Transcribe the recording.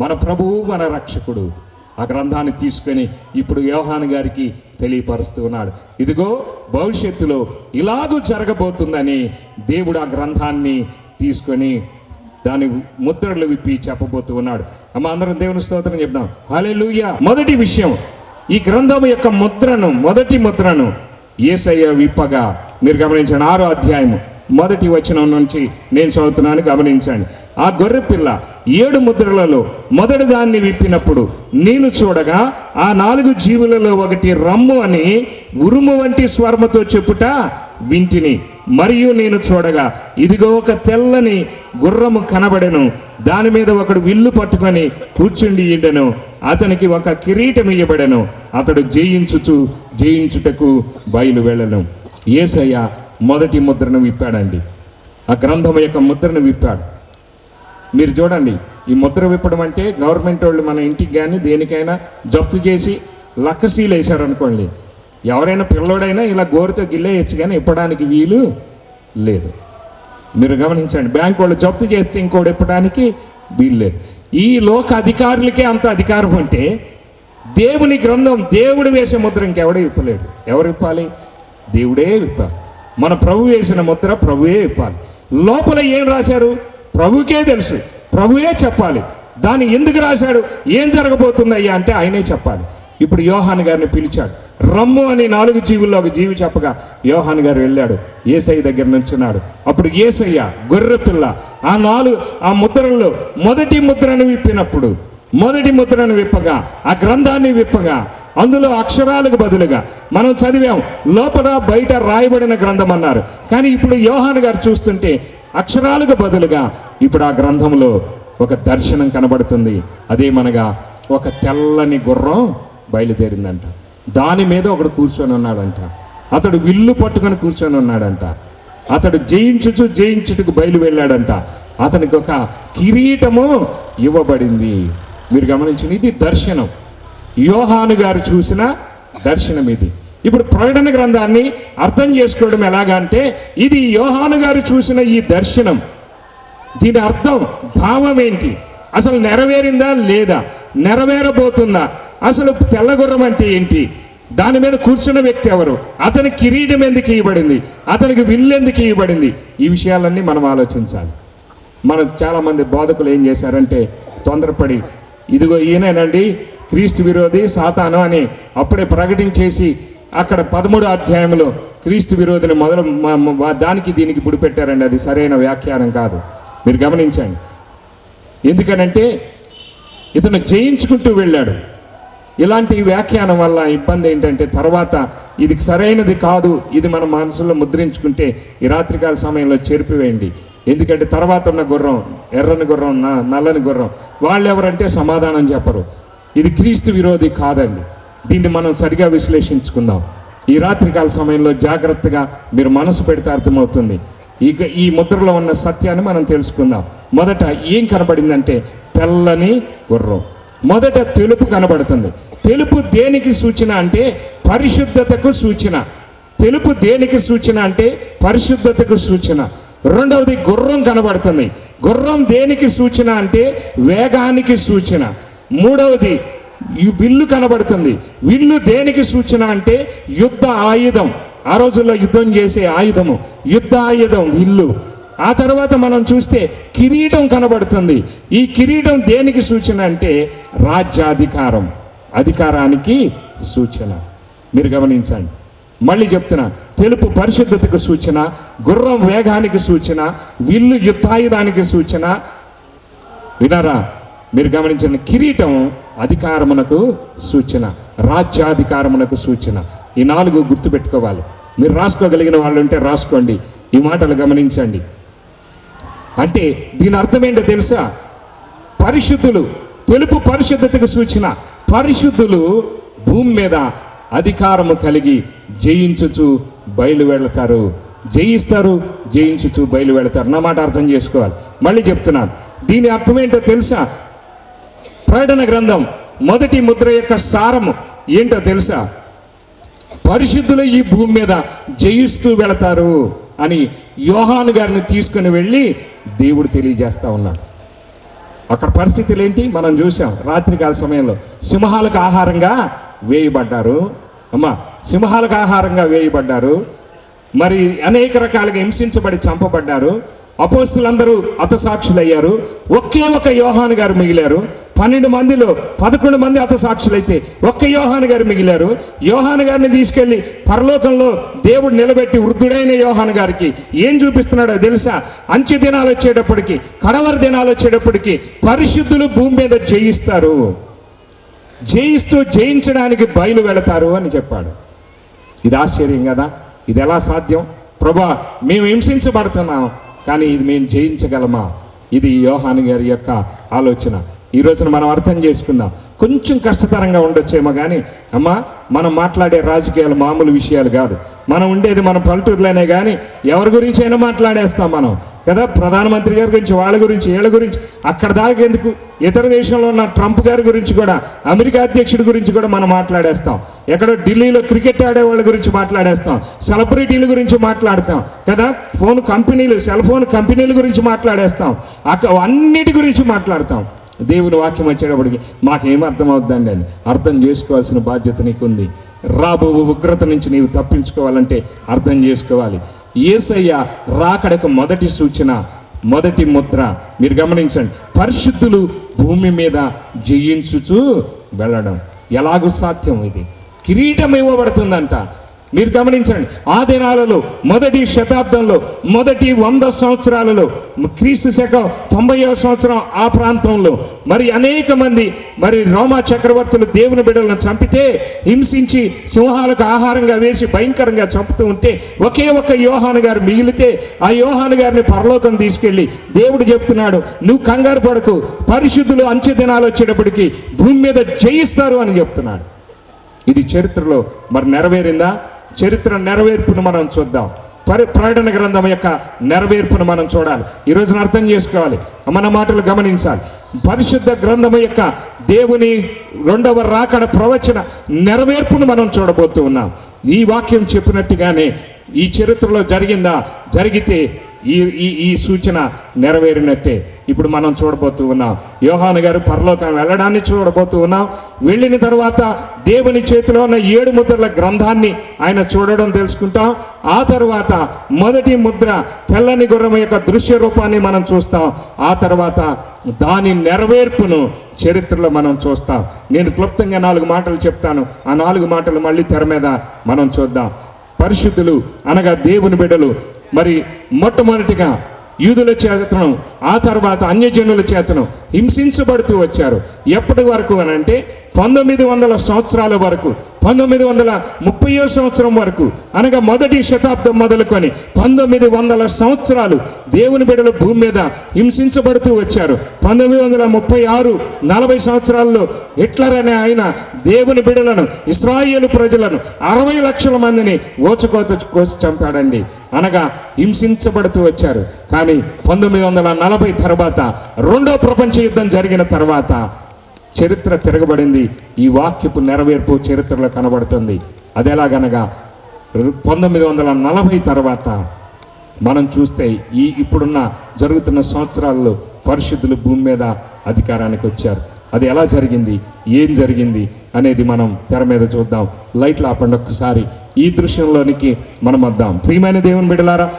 మన ప్రభువు మన రక్షకుడు. ఆ గ్రంథాన్ని తీసుకొని ఇప్పుడు వ్యవహాన్ గారికి తెలియపరుస్తూ ఉన్నాడు. ఇదిగో భవిష్యత్తులో ఇలాగూ జరగబోతుందని దేవుడు ఆ గ్రంథాన్ని తీసుకొని దాని ముద్రలు విప్పి చెప్పబోతూ ఉన్నాడు. అమ్మ అందరం దేవుని స్తోత్రం చెప్దాం. హల్లెలూయా! మొదటి విషయం ఈ గ్రంథం యొక్క ముద్రను మొదటి ముద్రను ఏసయ్య విప్పగా మీరు గమనించండి. ఆరో అధ్యాయము. మొదటి వచనం నుంచి నేను చదువుతున్నాను గమనించండి. ఆ గొర్రె పిల్ల ఏడు ముద్రలలో మొదటి దాన్ని విప్పినప్పుడు నేను చూడగా ఆ నాలుగు జీవులలో ఒకటి రమ్ము అని ఉరుము వంటి స్వర్మతో చెప్పుట వింటిని. మరియు నేను చూడగా ఇదిగో ఒక తెల్లని గుర్రము కనబడెను. దాని మీద ఒకడు విల్లు పట్టుకొని కూర్చుండి ఇండెను అతనికి ఒక కిరీటం ఇయ్యబడెను. అతడు జయించుచు జయించుటకు బయలు వెళ్ళను ఏసయ్య మొదటి ముద్రను విప్పాడండి. ఆ గ్రంథం యొక్క ముద్రను విప్పాడు. మీరు చూడండి ఈ ముద్ర విప్పడం అంటే గవర్నమెంట్ వాళ్ళు మన ఇంటికి కానీ దేనికైనా జప్తు చేసి లక్కసీలు వేశారనుకోండి. ఎవరైనా పిల్లోడైనా ఇలా గోరుతో గిల్లేయచ్చు కానీ ఇప్పడానికి వీలు లేదు. మీరు గమనించండి బ్యాంక్ వాళ్ళు జప్తు చేస్తే ఇంకోటి ఇప్పడానికి వీలు లేదు. ఈ లోక అధికారులకే అంత అధికారం అంటే దేవుని గ్రంథం దేవుడు వేసే ముద్ర ఇంకెవడే విప్పలేడు. ఎవరు విప్పాలి? దేవుడే విప్పాలి. మన ప్రభు వేసిన ముద్ర ప్రభువే విప్పాలి లోపల ఏం రాశారు? ప్రభుకే తెలుసు. ప్రభువే చెప్పాలి. దాన్ని ఎందుకు రాశాడు? ఏం జరగబోతుందయ్యా అంటే ఆయనే చెప్పాలి. ఇప్పుడు యోహాన్ గారిని పిలిచాడు. రమ్ము అని నాలుగు జీవుల్లో ఒక జీవి చెప్పగా యోహాన్ గారు వెళ్ళాడు. ఏసై దగ్గర నుంచున్నాడు. అప్పుడు ఏసయ్య గొర్రె పిల్ల ఆ నాలుగు ఆ ముద్రల్లో మొదటి ముద్రను విప్పినప్పుడు మొదటి ముద్రను విప్పగా ఆ గ్రంథాన్ని విప్పగా అందులో అక్షరాలకు బదులుగా మనం చదివాం లోపల బయట రాయబడిన గ్రంథం అన్నారు. కానీ ఇప్పుడు యోహాన్ గారు చూస్తుంటే అక్షరాలకు బదులుగా ఇప్పుడు ఆ గ్రంథంలో ఒక దర్శనం కనబడుతుంది. అదేమనగా ఒక తెల్లని గుర్రం బయలుదేరిందంట. దాని మీద ఒకడు కూర్చొని ఉన్నాడంట. అతడు విల్లు పట్టుకొని కూర్చొని ఉన్నాడంట. అతడు జయించుచు జయించుటకు బయలు వెళ్ళాడంట. అతనికి ఒక కిరీటము ఇవ్వబడింది. మీరు గమనించండి ఇది దర్శనం. యోహాను గారు చూసిన దర్శనం ఇది. ఇప్పుడు ప్రకటన గ్రంథాన్ని అర్థం చేసుకోవడం ఎలాగా అంటే ఇది యోహాను గారు చూసిన ఈ దర్శనం. దీని అర్థం భావం ఏంటి? అసలు నెరవేరిందా లేదా? నెరవేరబోతుందా? అసలు తెల్లగుర్రం అంటే ఏంటి? దాని మీద కూర్చున్న వ్యక్తి ఎవరు? అతని కిరీటం ఎందుకు ఇవ్వబడింది? అతనికి విల్లు ఎందుకు ఇవ్వబడింది? ఈ విషయాలన్నీ మనం ఆలోచించాలి. మనం చాలామంది బోధకులు ఏం చేశారంటే తొందరపడి ఇదిగో ఈయనేనండి క్రీస్తు విరోధి సాతాను అని అప్పుడే ప్రకటించేసి అక్కడ పదమూడు అధ్యాయంలో క్రీస్తు విరోధిని మొదలు దానికి దీనికి ఇప్పుడు పెట్టారండి అది సరైన వ్యాఖ్యానం కాదు. మీరు గమనించండి. ఎందుకనంటే ఇతను జయించుకుంటూ వెళ్ళాడు. ఇలాంటి వ్యాఖ్యానం వల్ల ఇబ్బంది ఏంటంటే తర్వాత ఇది సరైనది కాదు ఇది మన మనసులో ముద్రించుకుంటే ఈ రాత్రికాల సమయంలో చెరిపివేయండి. ఎందుకంటే తర్వాత ఉన్న గుర్రం ఎర్రని గుర్రం నల్లని గుర్రం వాళ్ళు ఎవరంటే సమాధానం చెప్పరు. ఇది క్రీస్తు విరోధి కాదండి. దీన్ని మనం సరిగా విశ్లేషించుకుందాం. ఈ రాత్రికాల సమయంలో జాగ్రత్తగా మీరు మనసు పెడితే అర్థమవుతుంది. ఇక ఈ ముద్రలో ఉన్న సత్యాన్ని మనం తెలుసుకుందాం. మొదట ఏం కనబడిందంటే తెల్లని గుర్రం. మొదట తెలుపు కనబడుతుంది. తెలుపు దేనికి సూచన అంటే పరిశుద్ధతకు సూచన. తెలుపు దేనికి సూచన అంటే పరిశుద్ధతకు సూచన. రెండవది గుర్రం కనబడుతుంది. గుర్రం దేనికి సూచన అంటే వేగానికి సూచన. మూడవది ఈ విల్లు కనబడుతుంది. విల్లు దేనికి సూచన అంటే యుద్ధ ఆయుధం. ఆ రోజుల్లో యుద్ధం చేసే ఆయుధము. యుద్ధ ఆయుధం విల్లు. ఆ తర్వాత మనం చూస్తే కిరీటం కనబడుతుంది. ఈ కిరీటం దేనికి సూచన అంటే రాజ్యాధికారం అధికారానికి సూచన. మీరు గమనించండి. మళ్ళీ చెప్తున్నా తెలుపు పరిశుద్ధతకు సూచన గుర్రం వేగానికి సూచన విల్లు యుద్ధాయుధానికి సూచన. వినారా మీరు గమనించిన కిరీటం అధికారమునకు సూచన రాజ్యాధికారమునకు సూచన. ఈ నాలుగు గుర్తుపెట్టుకోవాలి. మీరు రాసుకోగలిగిన వాళ్ళు ఉంటే రాసుకోండి. ఈ మాటలు గమనించండి. అంటే దీని అర్థమేంటో తెలుసా? పరిశుద్ధులు తెలుపు పరిశుద్ధతకు సూచన. పరిశుద్ధులు భూమి మీద అధికారము కలిగి జయించుచు బయలు వెళతారు జయిస్తారు జయించుచు బయలు వెళతారు నా మాట అర్థం చేసుకోవాలి. మళ్ళీ చెప్తున్నాను. దీని అర్థం ఏంటో తెలుసా? ప్రకటన గ్రంథం మొదటి ముద్ర యొక్క సారము ఏంటో తెలుసా? పరిశుద్ధులు ఈ భూమి మీద జయిస్తూ వెళతారు అని యోహాను గారిని తీసుకుని వెళ్ళి దేవుడు తెలియజేస్తూ ఉన్నాడు. అక్కడ పరిస్థితులు ఏంటి? మనం చూసాం రాత్రికాల సమయంలో. సింహాలకు ఆహారంగా వేయబడ్డారు. అమ్మా సింహాలకు ఆహారంగా వేయబడ్డారు. మరి అనేక రకాలుగా హింసించబడి చంపబడ్డారు. అపోస్తులందరూ అతసాక్షులయ్యారు ఒకే ఒక యోహాను గారు మిగిలారు. పన్నెండు మందిలో పదకొండు మంది అతసాక్షులైతే ఒక్క యోహాను గారు మిగిలారు. యోహాను గారిని తీసుకెళ్ళి పరలోకంలో దేవుడు నిలబెట్టి వృద్ధుడైన యోహాను గారికి ఏం చూపిస్తున్నాడో తెలుసా? అంచె దినాలు వచ్చేటప్పటికి కడవరి దినాలు వచ్చేటప్పటికి పరిశుద్ధులు భూమి మీద జయిస్తారు. జయిస్తూ జయించడానికి బయలు వెళతారు అని చెప్పాడు. ఇది ఆశ్చర్యం కదా? ఇది ఎలా సాధ్యం? ప్రభా మేము హింసించబడుతున్నాం. కానీ ఇది మేము జయించగలమా? ఇది యోహాని గారి యొక్క ఆలోచన. ఈ రోజున మనం అర్థం చేసుకుందాం. కొంచెం కష్టతరంగా ఉండొచ్చేమో కానీ అమ్మా మనం మాట్లాడే రాజకీయాలు మామూలు విషయాలు కాదు. మనం ఉండేది మన పల్లెటూరులోనే కానీ ఎవరి గురించి అయినా మాట్లాడేస్తాం మనం. కదా ప్రధానమంత్రి గారి గురించి వాళ్ళ గురించి వీళ్ళ గురించి అక్కడ దాకా ఎందుకు? ఇతర దేశంలో ఉన్న ట్రంప్ గారి గురించి కూడా అమెరికా అధ్యక్షుడి గురించి కూడా మనం మాట్లాడేస్తాం. ఎక్కడో ఢిల్లీలో క్రికెట్ ఆడే వాళ్ళ గురించి మాట్లాడేస్తాం. సెలబ్రిటీల గురించి మాట్లాడతాం. కదా ఫోన్ కంపెనీలు సెల్ ఫోన్ కంపెనీల గురించి మాట్లాడేస్తాం. అక్కడ అన్నిటి గురించి మాట్లాడతాం. దేవుని వాక్యం వచ్చేటప్పటికి మాకేం అర్థం అవుద్దండి అని. అర్థం చేసుకోవాల్సిన బాధ్యత నీకుంది. రాబో ఉగ్రత నుంచి నీవు తప్పించుకోవాలంటే అర్థం చేసుకోవాలి. ఏసయ్య రాకడకు మొదటి సూచన మొదటి ముద్ర. మీరు గమనించండి పరిశుద్ధులు భూమి మీద జయించుచూ వెళ్ళడం. ఎలాగూ సాధ్యం ఇది. కిరీటం ఇవ్వబడుతుందంట. మీరు గమనించండి ఆ దినాలలో మొదటి శతాబ్దంలో మొదటి వంద సంవత్సరాలలో క్రీస్తు శకం తొంభైవ సంవత్సరం ఆ ప్రాంతంలో మరి అనేక మంది మరి రోమా చక్రవర్తులు దేవుని బిడ్డలను చంపితే హింసించి సింహాలకు ఆహారంగా వేసి భయంకరంగా చంపుతూ ఉంటే ఒకే ఒక యోహాను గారు మిగిలితే ఆ యోహాను గారిని పరలోకం తీసుకెళ్ళి దేవుడు చెప్తున్నాడు నువ్వు కంగారు పడకు పరిశుద్ధులు అంచె దినాలు వచ్చేటప్పటికి భూమి మీద జయిస్తారు అని చెప్తున్నాడు. ఇది చరిత్రలో మరి నెరవేరిందా? చరిత్ర నెరవేర్పును మనం చూద్దాం. పరి ప్రకటన గ్రంథం యొక్క నెరవేర్పును మనం చూడాలి. ఈ రోజున అర్థం చేసుకోవాలి. మన మాటలు గమనించాలి. పరిశుద్ధ గ్రంథం యొక్క దేవుని రెండవ రాకడ ప్రవచన నెరవేర్పును మనం చూడబోతూ ఉన్నాం. ఈ వాక్యం చెప్పినట్టుగానే ఈ చరిత్రలో జరిగిందా? జరిగితే ఈ ఈ ఈ సూచన నెరవేరినట్టే. ఇప్పుడు మనం చూడబోతూ ఉన్నాం. యోహాను గారు పరలోకం వెళ్ళడాన్ని చూడబోతూ ఉన్నాం. వెళ్ళిన తర్వాత దేవుని చేతిలో ఉన్న ఏడు ముద్రల గ్రంథాన్ని ఆయన చూడడం తెలుసుకుంటాం. ఆ తర్వాత మొదటి ముద్ర తెల్లని గుర్రం యొక్క దృశ్య రూపాన్ని మనం చూస్తాం. ఆ తర్వాత దాని నెరవేర్పును చరిత్రలో మనం చూస్తాం. నేను క్లుప్తంగా నాలుగు మాటలు చెప్తాను. ఆ నాలుగు మాటలు మళ్ళీ తెర మీద మనం చూద్దాం. పరిశుద్ధులు అనగా దేవుని బిడ్డలు. మరి మొట్టమొదటిగా యూదుల చేతను ఆ తర్వాత అన్యజనుల చేతను హింసించబడుతూ వచ్చారు. ఎప్పటి వరకు అని అంటే పంతొమ్మిది వందల సంవత్సరాల వరకు పంతొమ్మిది వందల ముప్పయో సంవత్సరం వరకు అనగా మొదటి శతాబ్దం మొదలుకొని పంతొమ్మిది వందల సంవత్సరాలు దేవుని బిడలు భూమి మీద హింసించబడుతూ వచ్చారు. పంతొమ్మిది వందల ముప్పై ఆరు నలభై సంవత్సరాల్లో హిట్లర్ అనే ఆయన దేవుని బిడలను ఇస్రాయేలు ప్రజలను అరవై లక్షల మందిని ఓచకోత కోసి చంపాడండి. అనగా హింసించబడుతూ వచ్చారు. కానీ పంతొమ్మిది వందల నలభై తర్వాత రెండో ప్రపంచ యుద్ధం జరిగిన తర్వాత చరిత్ర తిరగబడింది. ఈ వాక్యపు నెరవేర్పు చరిత్రలో కనబడుతుంది. అదెలాగనగా పంతొమ్మిది వందల నలభై తర్వాత మనం చూస్తే ఈ ఇప్పుడున్న జరుగుతున్న సంవత్సరాల్లో పరిశుద్ధులు భూమి మీద అధికారానికి వచ్చారు. అది ఎలా జరిగింది? ఏం జరిగింది? అనేది మనం తెర మీద చూద్దాం. లైట్లు ఆపండి ఒక్కసారి. ఈ దృశ్యంలోనికి మనం వద్దాం. ప్రియమైన దేవుని బిడలారా